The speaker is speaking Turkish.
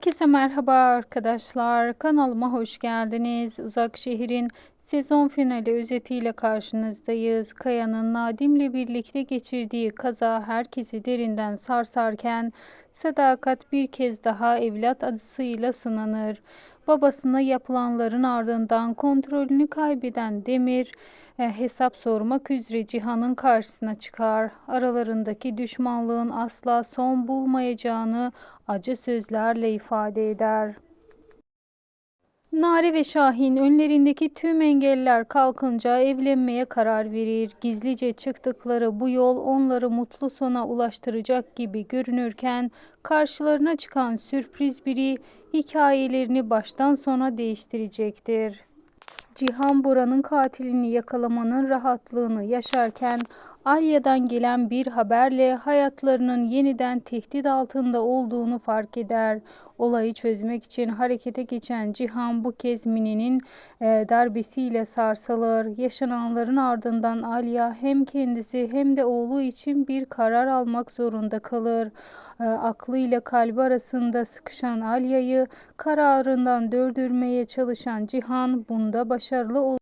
Herkese merhaba arkadaşlar. Kanalıma hoş geldiniz. Uzak Şehir'in sezon finali özetiyle karşınızdayız. Kaya'nın Nadim'le birlikte geçirdiği kaza herkesi derinden sarsarken Sadakat bir kez daha evlat acısıyla sınanır. Babasına yapılanların ardından kontrolünü kaybeden Demir e, hesap sormak üzere Cihan'ın karşısına çıkar. Aralarındaki düşmanlığın asla son bulmayacağını acı sözlerle ifade eder. Nare ve Şahin önlerindeki tüm engeller kalkınca evlenmeye karar verir. Gizlice çıktıkları bu yol onları mutlu sona ulaştıracak gibi görünürken karşılarına çıkan sürpriz biri hikayelerini baştan sona değiştirecektir. Cihan Bora'nın katilini yakalamanın rahatlığını yaşarken Alya'dan gelen bir haberle hayatlarının yeniden tehdit altında olduğunu fark eder. Olayı çözmek için harekete geçen Cihan bu kez Mine'nin e, darbesiyle sarsılır. Yaşananların ardından Alya hem kendisi hem de oğlu için bir karar almak zorunda kalır. E, aklıyla kalbi arasında sıkışan Alya'yı kararından dördürmeye çalışan Cihan bunda başarılı olur.